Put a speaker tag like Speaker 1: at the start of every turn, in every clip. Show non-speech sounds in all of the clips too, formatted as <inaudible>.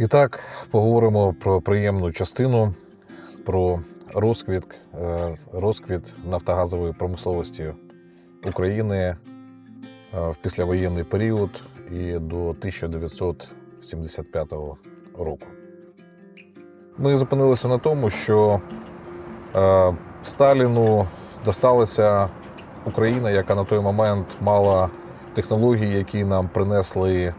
Speaker 1: І так поговоримо про приємну частину, про розквіт, е, розквіт нафтогазової промисловості України е, в післявоєнний період і до 1975 року. Ми зупинилися на тому, що е, Сталіну досталася Україна, яка на той момент мала технології, які нам принесли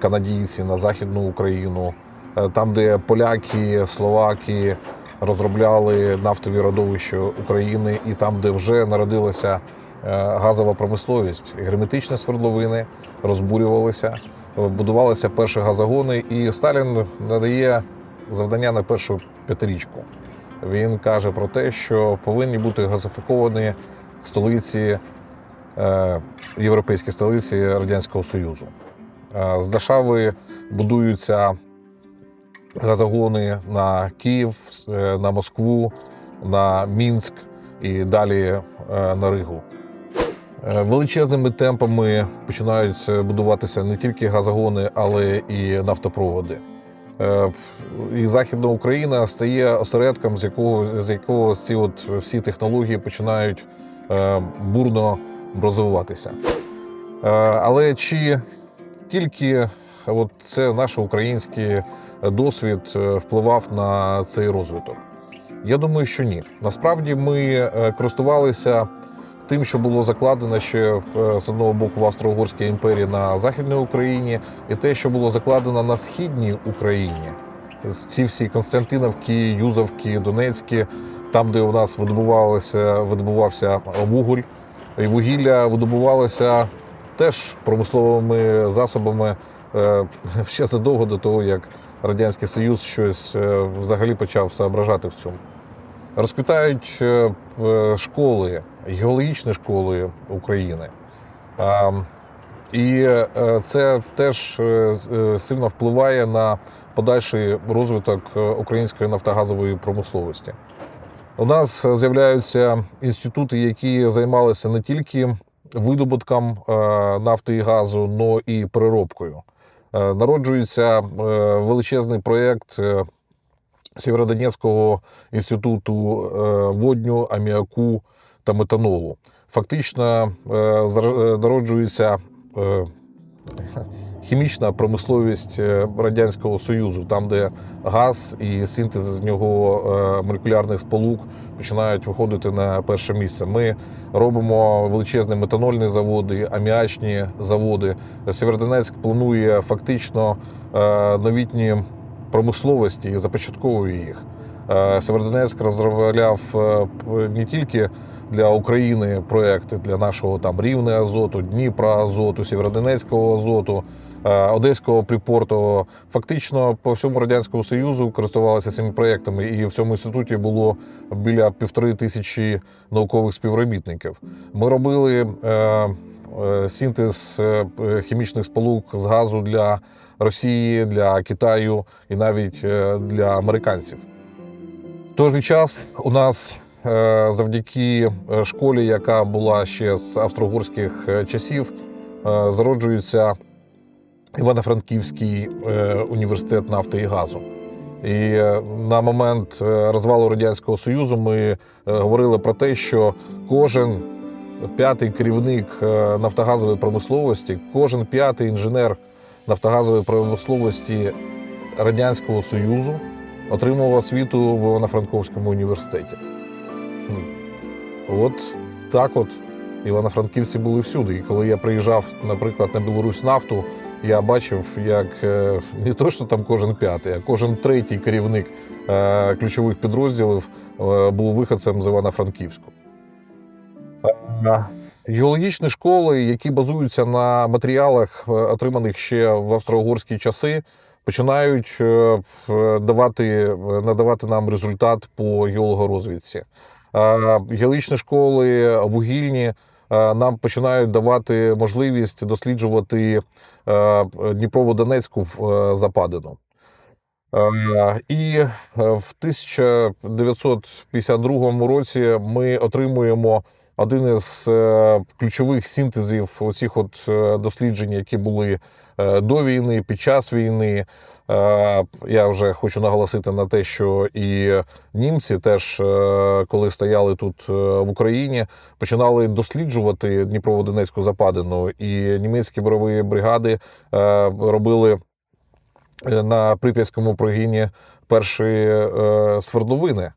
Speaker 1: канадійці на Західну Україну, Е, там, де поляки, словаки розробляли нафтові родовища України, і там, де вже народилася е, газова промисловість, герметичні свердловини розбурювалися, е, будувалися перші газогони, і Сталін надає завдання на першу п'ятирічку. Він каже про те, що повинні бути газифіковані столиці, європейські столиці Радянського Союзу. Е, З Дашави будуються газогони на Київ, е, на Москву, на Мінськ і далі е, на Ригу. Величезними темпами починають будуватися не тільки газогони, але і нафтопроводи. І Західна Україна стає осередком, з якого з якого ці от всі технології починають бурно розвиватися. Але чи тільки от це наш український досвід е, впливав на цей розвиток? Я думаю, що ні. Насправді ми е, користувалися тим, що було закладено ще е, з одного боку в Австро-Угорській імперії на Західній Україні, і те, що було закладено на східній Україні. Ці всі Константиновки, Юзовки, Донецькі, там, де у нас видобувалося, видобувався вуголь, і вугілля видобувалося теж промисловими засобами е, <laughs> ще задовго до того, як Радянський Союз щось е, взагалі почав соображати в цьому. Розквітають е, школи, геологічні школи України. І це теж сильно впливає на подальший розвиток української нафтогазової промисловості. У нас з'являються інститути, які займалися не тільки видобутком е, нафти і газу, но і переробкою. Е, Народжується е, величезний проєкт Сєвєродонецького інституту водню, аміаку та метанолу. Фактично народжується хімічна промисловість е, Радянського Союзу, там, де газ і синтез з нього е, молекулярних сполук починають виходити на перше місце. Ми робимо величезні метанольні заводи, аміачні заводи. Сєвєродонецьк планує фактично е, новітні промисловості і започатковує їх. Сєвєродонецьк розробляв не тільки для України проекти для нашого там Рівне Азоту, Дніпра Азоту, Сєвєродонецького Азоту, Одеського припорту. Фактично по всьому радянському союзу користувалися цими проектами, і в цьому інституті було біля півтори тисячі наукових співробітників. Ми робили е, е, синтез е, хімічних сполук з газу для Росії, для Китаю і навіть е, для американців. В той же час у нас е, завдяки е, школі, яка була ще з австро-угорських е, часів, е, зароджується Івано-Франківський е, університет нафти і газу. І е, на момент е, розвалу Радянського Союзу ми говорили про те, що кожен п'ятий керівник нафтогазової промисловості, кожен п'ятий інженер нафтогазової промисловості Радянського Союзу отримував освіту в Івано-Франковському університеті. От так от івано-франківці були всюди. І коли я приїжджав, наприклад, на Білорусь нафту, я бачив, як е, не то, що там кожен п'ятий, а кожен третій керівник е, ключових підрозділів е, був виходцем з Івано-Франківську. Геологічні школи, які базуються на матеріалах, отриманих ще в австро-угорські часи, починають давати, надавати нам результат по геологорозвідці. Геологічні школи, вугільні нам починають давати можливість досліджувати е, Дніпрово-Донецьку е, западину. Е, І е, в 1952 році ми отримуємо один із е, ключових синтезів е, досліджень, які були е, до війни, під час війни. Е, Я вже хочу наголосити на те, що і німці теж, е, коли стояли тут е, в Україні, починали досліджувати Дніпрово-Донецьку западину, і німецькі борові бригади робили на Прип'ятському прогині перші свердловини.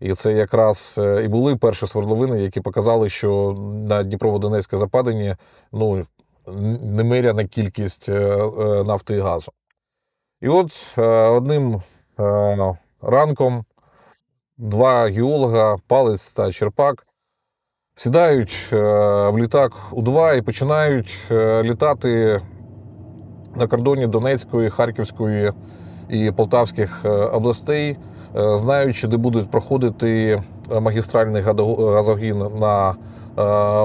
Speaker 1: І це якраз і були перші свердловини, які показали, що на Дніпрово-Донецькій западині ну, немиряна кількість нафти і газу. І от е, одним е, ранком два геолога, Палець та Черпак, сідають е, в літак У-2 і починають літати на кордоні Донецької, Харківської і Полтавських областей, знаючи, де будуть проходити магістральний газогін на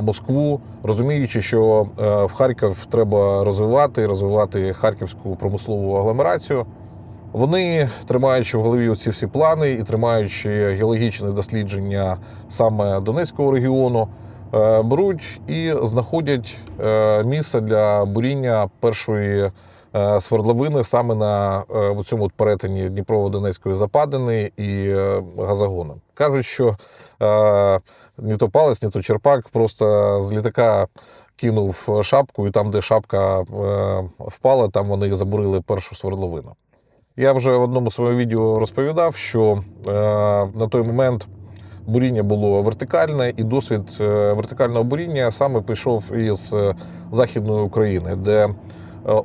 Speaker 1: Москву, розуміючи, що е, в Харків треба розвивати, розвивати харківську промислову агломерацію. Вони, тримаючи в голові ці всі плани і тримаючи геологічне дослідження саме Донецького регіону, е, беруть і знаходять е, місце для буріння першої е, свердловини саме на е, цьому перетині Дніпрово-Донецької западини і е, газогону. Кажуть, що е, ні то палець, ні то черпак просто з літака кинув шапку, і там, де шапка е, впала, там вони забурили першу свердловину. Я вже в одному своєму відео розповідав, що е, на той момент буріння було вертикальне, і досвід е, вертикального буріння саме пішов із Західної України, де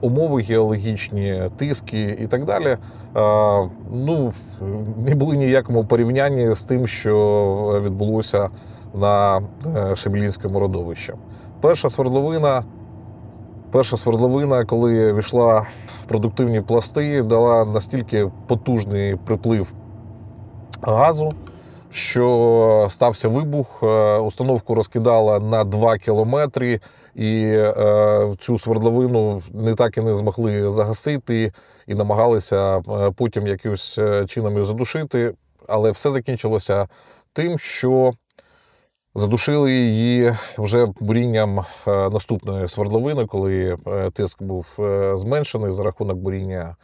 Speaker 1: умови геологічні, тиски і так далі. Ну, не були ніякому порівнянні з тим, що відбулося на е, Шебелінському родовищі. Перша свердловина, перша свердловина, коли війшла в продуктивні пласти, дала настільки потужний приплив газу, що стався вибух. е, Установку розкидала на 2 кілометри, і е, цю свердловину не так і не змогли загасити, і намагалися потім якимось чином її задушити. Але все закінчилося тим, що задушили її вже бурінням е, наступної свердловини, коли е, тиск був е, зменшений за рахунок буріння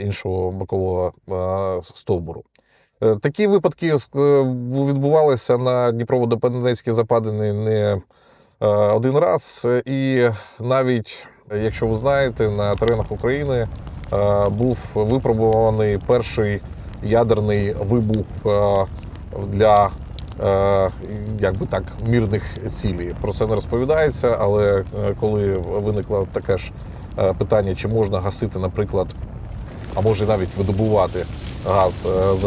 Speaker 1: іншого бокового стовбуру. Такі випадки відбувалися на Дніпрово-Донецькій западині не один раз. І навіть, якщо ви знаєте, на теренах України був випробуваний перший ядерний вибух для як би так, мірних цілей. Про це не розповідається, але е, коли виникло таке ж е, питання, чи можна гасити, наприклад, а може навіть видобувати газ е, з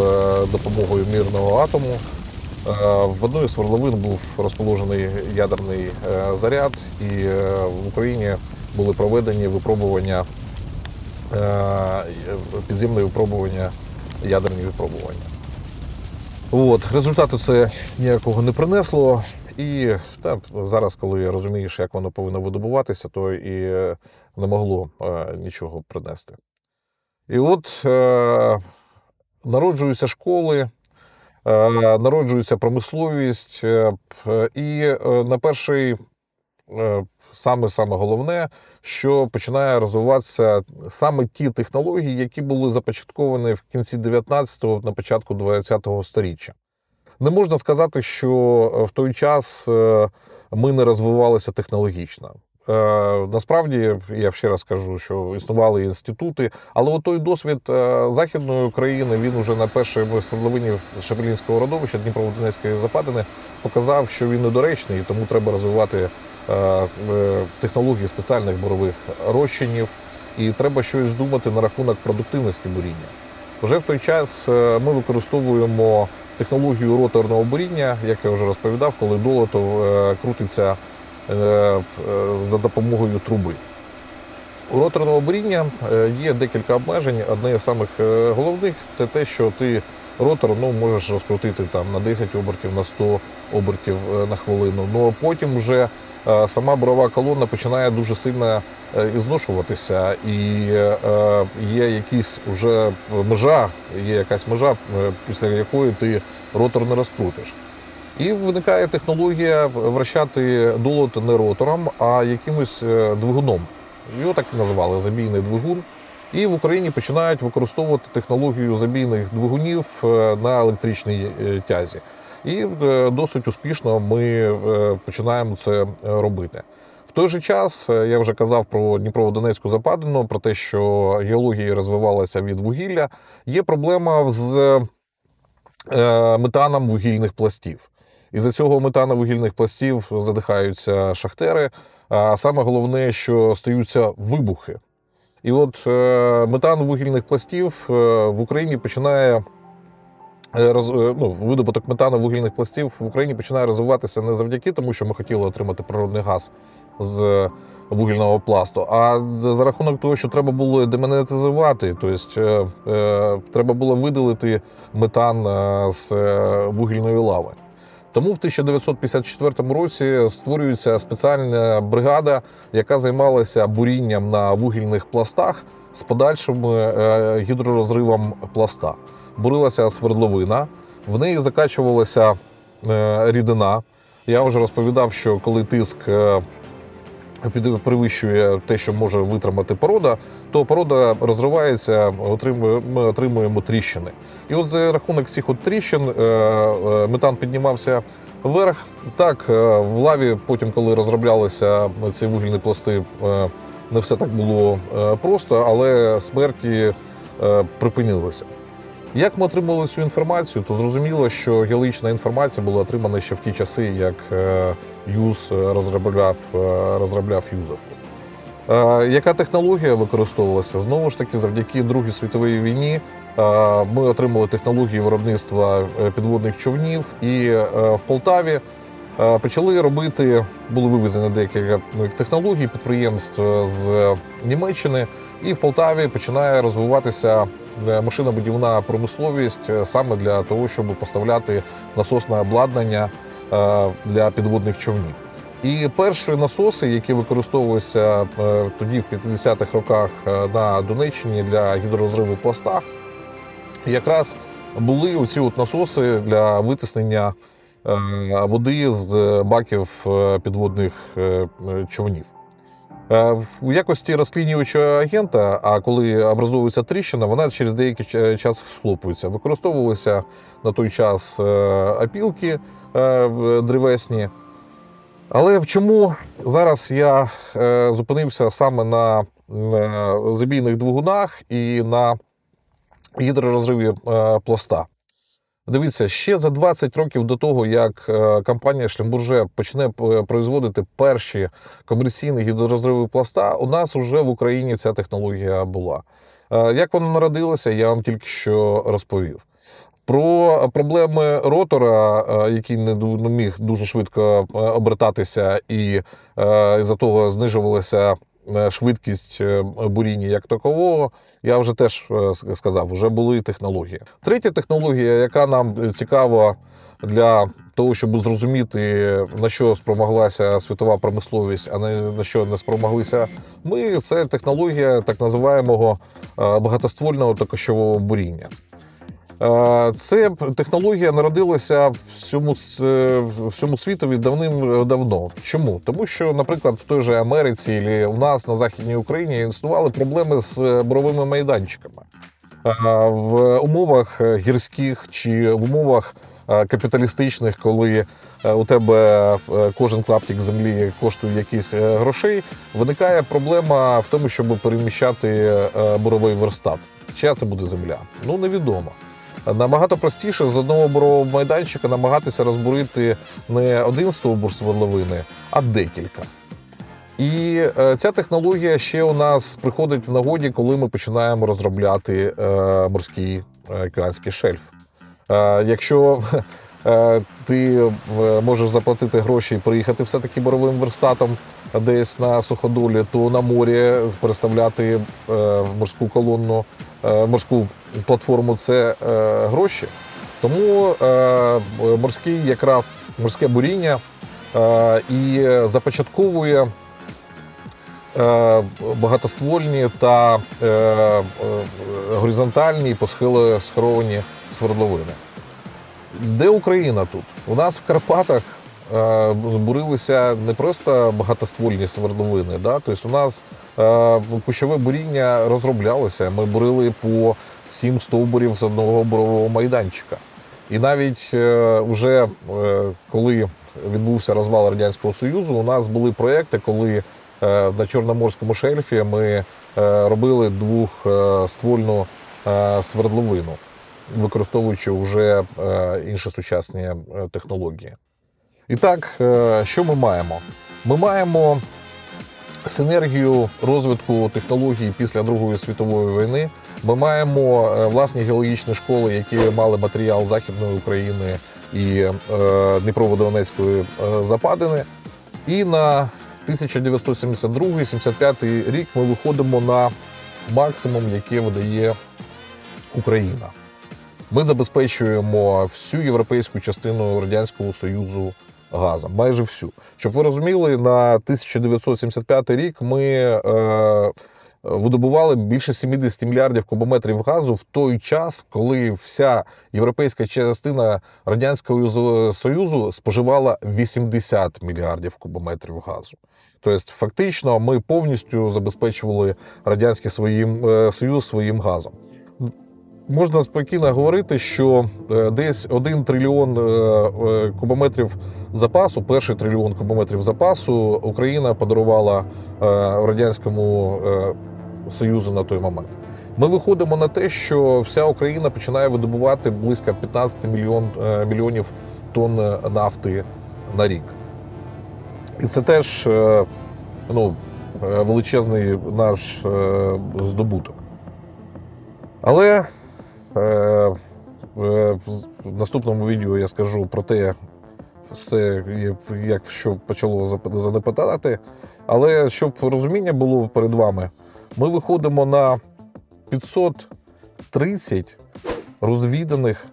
Speaker 1: допомогою мірного атому. Е, В одній з свердловин був розположений ядерний е, заряд, і е, в Україні були проведені випробування е, підземне випробування, ядерні випробування. От, результату це ніякого не принесло. І та, зараз, коли розумієш, як воно повинно видобуватися, то і е, не могло е, нічого принести. І от е, народжуються школи, е, народжується промисловість, е, і е, на перший е, саме саме головне, що починає розвиватися саме ті технології, які були започатковані в кінці 19-го, на початку 20-го сторіччя. Не можна сказати, що е, в той час е, ми не розвивалися технологічно. Е, Насправді, я ще раз кажу, що існували інститути, але той досвід Західної України він уже на першій свердловині Шепелінського родовища Дніпро-Донецької западини показав, що він недоречний, і тому треба розвивати технології спеціальних борових розчинів, і треба щось думати на рахунок продуктивності буріння. Вже в той час е, ми використовуємо технологію роторного буріння, як я вже розповідав, коли долото е, крутиться е, е, за допомогою труби. У роторного буріння е, є декілька обмежень. Одне з самих е, головних це те, що ти ротор ну, можеш розкрутити там, на 10 обертів, на 100 обертів е, на хвилину. Ну а потім вже е, сама бурова колона починає дуже сильно е, ізношуватися, і е, є якісь вже межа, є якась межа, е, після якої ти ротор не розкрутиш. І виникає технологія вращати долото не ротором, а якимось е, двигуном. Його так і називали забійний двигун. І в Україні починають використовувати технологію забійних двигунів е, на електричній е, тязі. І е, досить успішно ми е, починаємо це е, робити. В той же час я вже казав про Дніпро-Донецьку западину, про те, що геологія розвивалася від вугілля. Є проблема з метаном вугільних пластів. Із-за цього метану вугільних пластів задихаються шахтери. А саме головне, що стаються вибухи. І от метан вугільних пластів в Україні починає ну, видобуток метану вугільних пластів в Україні починає розвиватися не завдяки тому, що ми хотіли отримати природний газ з вугільного пласту, а за рахунок того, що треба було демонетизувати, тобто е, е, треба було видалити метан е, з е, вугільної лави. Тому в 1954 році створюється спеціальна бригада, яка займалася бурінням на вугільних пластах з подальшим е, гідророзривом пласта. Бурилася свердловина, в неї закачувалася е, рідина. Я вже розповідав, що коли тиск е, перевищує те, що може витримати порода, то порода розривається, отримує, ми отримуємо тріщини. І от за рахунок цих от тріщин е, метан піднімався вверх. Так, в лаві, потім, коли розроблялися ці вугільні пласти, не все так було просто, але смерті припинилися. Як ми отримали цю інформацію, то зрозуміло, що геологічна інформація була отримана ще в ті часи, як е, ЮЗ розробляв, е, розробляв юзовку. Е, Яка технологія використовувалася? Знову ж таки, завдяки Другій світовій війні е, ми отримали технології виробництва е, підводних човнів, і е, в Полтаві е, почали робити, були вивезені декілька технологій підприємств з Німеччини, і в Полтаві починає розвиватися е, машинобудівна промисловість е, саме для того, щоб поставляти насосне обладнання е, для підводних човнів. І перші насоси, які використовувалися е, тоді в 50-х роках е, на Донеччині для гідророзриву пласта, якраз були оці от насоси для витиснення е, води з баків е, підводних е, е, човнів. Е, В якості розклінюючого агента, а коли образовується тріщина, вона через деякий час схлопується. Використовувалися на той час е, опілки е, древесні. Але чому зараз я е, зупинився саме на е, забійних двигунах і на гідророзриві е, пласта? Дивіться, ще за 20 років до того, як е, компанія Шлембурже почне е, производити перші комерційні гідророзриви пласта, у нас вже в Україні ця технологія була. Е, Як вона народилася, я вам тільки що розповів. Про проблеми ротора, який не міг дуже швидко обертатися, і за того знижувалася швидкість е, буріння як такового, я вже теж е, сказав, вже були технології. Третя технологія, яка нам цікава для того, щоб зрозуміти, на що спромоглася світова промисловість, а не на що не спромоглися ми, це технологія так називаємого е, багатоствольного токощового буріння. Е, Це технологія народилася всьому, е, всьому світові давним-давно. Чому? Тому що, наприклад, в той же Америці і у нас на Західній Україні існували проблеми з е, буровими майданчиками. В умовах гірських чи в умовах капіталістичних, коли у тебе кожен клаптик землі коштує якісь грошей, виникає проблема в тому, щоб переміщати буровий верстат. Чия це буде земля? Ну невідомо. Набагато простіше з одного бурового майданчика намагатися розбурити не один стовбур свердловини, а декілька. І е, ця технологія ще у нас приходить в нагоді, коли ми починаємо розробляти е, морський океанський шельф. Е, якщо ти е, можеш заплатити гроші і приїхати все-таки боровим верстатом десь на суходолі, то на морі переставляти е, морську колонну, е, морську платформу це е, гроші. Тому е, морський якраз морське буріння е, і започатковує е, багатоствольні та е, е, горизонтальні посхили сховані свердловини. Де Україна тут? У нас в Карпатах е, бурилися не просто багатоствольні свердловини, да? тобто у нас е, кущове буріння розроблялося. Ми бурили по сім стовбурів з одного бурового майданчика. І навіть е, е, коли відбувся розвал Радянського Союзу, у нас були проекти, коли на Чорноморському шельфі ми робили двохствольну е, свердловину, використовуючи вже е, інші сучасні е, технології. І так, е, що ми маємо? Ми маємо синергію розвитку технологій після Другої світової війни. Ми маємо власні геологічні школи, які мали матеріал Західної України і Дніпрово-Донецької западини. І на 1972-75 рік ми виходимо на максимум, який видає Україна. Ми забезпечуємо всю європейську частину Радянського Союзу газом, майже всю. Щоб ви розуміли, на 1975 рік ми е, видобували більше 70 мільярдів кубометрів газу в той час, коли вся європейська частина Радянського Союзу споживала 80 мільярдів кубометрів газу. Тобто, фактично, ми повністю забезпечували радянський своїм е, союз своїм газом. Можна спокійно говорити, що е, десь 1 трильйон е, е, кубометрів запасу, перший трильйон кубометрів запасу Україна подарувала Радянському Союзу на той момент. Ми виходимо на те, що вся Україна починає видобувати близько 15 мільйон, мільйонів тонн нафти на рік. І це теж ну, величезний наш здобуток. Але в наступному відео я скажу про те, все, як що почало занепадати. Але щоб розуміння було перед вами, ми виходимо на 530 розвіданих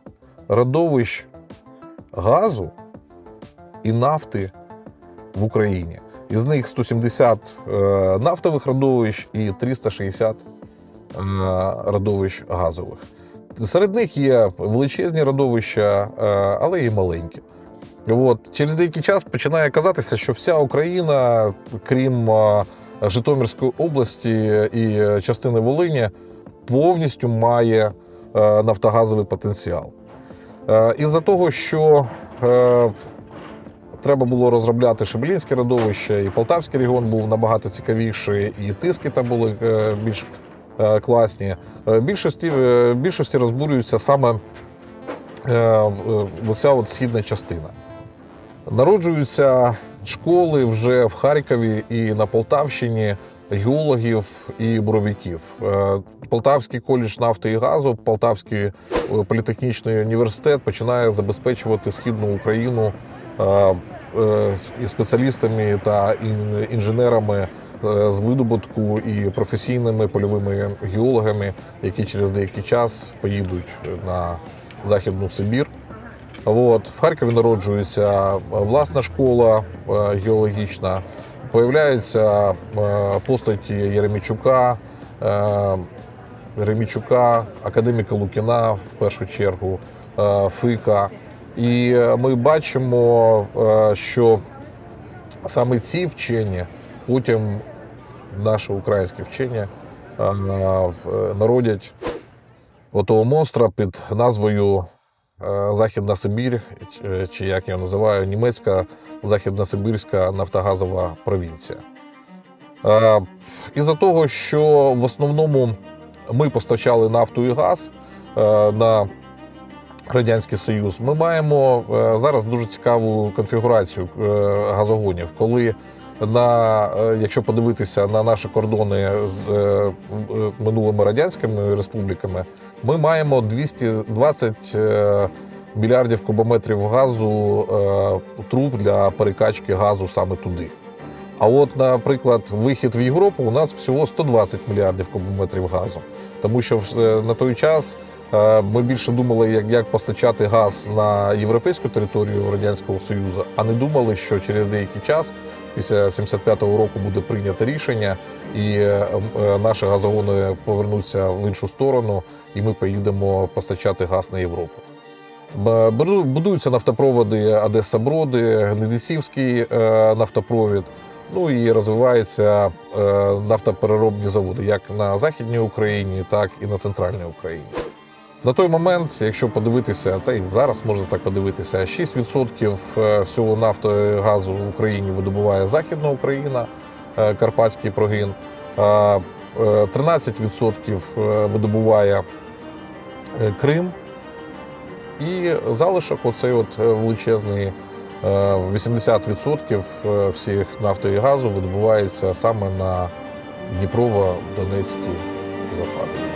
Speaker 1: родовищ газу і нафти в Україні. Із них 170 е, нафтових родовищ і 360 е, родовищ газових. Серед них є величезні родовища, е, але і маленькі. От. Через деякий час починає казатися, що вся Україна, крім е, Житомирської області і е, частини Волині, повністю має нафтогазовий потенціал. Із-за того, що треба було розробляти Шебелінське родовище, і Полтавський регіон був набагато цікавіший, і тиски там були більш класні. Е, Більшості, е, більшості розбурюється саме е, е, оця от східна частина. Народжуються школи вже в Харкові і на Полтавщині геологів і буровиків. Е, Полтавський коледж нафти і газу, Полтавський е, політехнічний університет починає забезпечувати східну Україну е, е, спеціалістами та інженерами е, з видобутку і професійними польовими геологами, які через деякий час поїдуть на Західну Сибір. От. В Харкові народжується е, власна школа е, геологічна, появляються е, постаті Єремічука, е, Єремічука, академіка Лукіна в першу чергу, е, Фика. І е, ми бачимо, е, що саме ці вчені, потім наші українські вчені народять отого монстра під назвою Західна Сибір, чи- як я називаю, німецька Західно-Сибірська нафтогазова провінція. Із-за того, що в основному ми постачали нафту і газ на Радянський Союз, ми маємо е, зараз дуже цікаву конфігурацію е, газогонів, коли на, е, якщо подивитися на наші кордони з е, е, минулими радянськими республіками, ми маємо 220 е, мільярдів кубометрів газу труб для перекачки газу саме туди. А от, наприклад, вихід в Європу у нас всього 120 мільярдів кубометрів газу. Тому що на той час ми більше думали, як, як постачати газ на європейську територію Радянського Союзу, а не думали, що через деякий час, після 75-го року, буде прийнято рішення, і е, е, наші газогони повернуться в іншу сторону, і ми поїдемо постачати газ на Європу. Будуються нафтопроводи Одеса Броди, Гнедицівський е, нафтопровід. Ну і розвиваються е, нафтопереробні заводи як на Західній Україні, так і на центральній Україні. На той момент, якщо подивитися, та й зараз можна так подивитися, 6% е, всього нафти і газу в Україні видобуває Західна Україна, е, Карпатський прогін, е, е, 13% е, видобуває Крим. І залишок, оцей от величезний, е, 80% е, всіх нафти і газу видобувається саме на Дніпрово-Донецькій западі.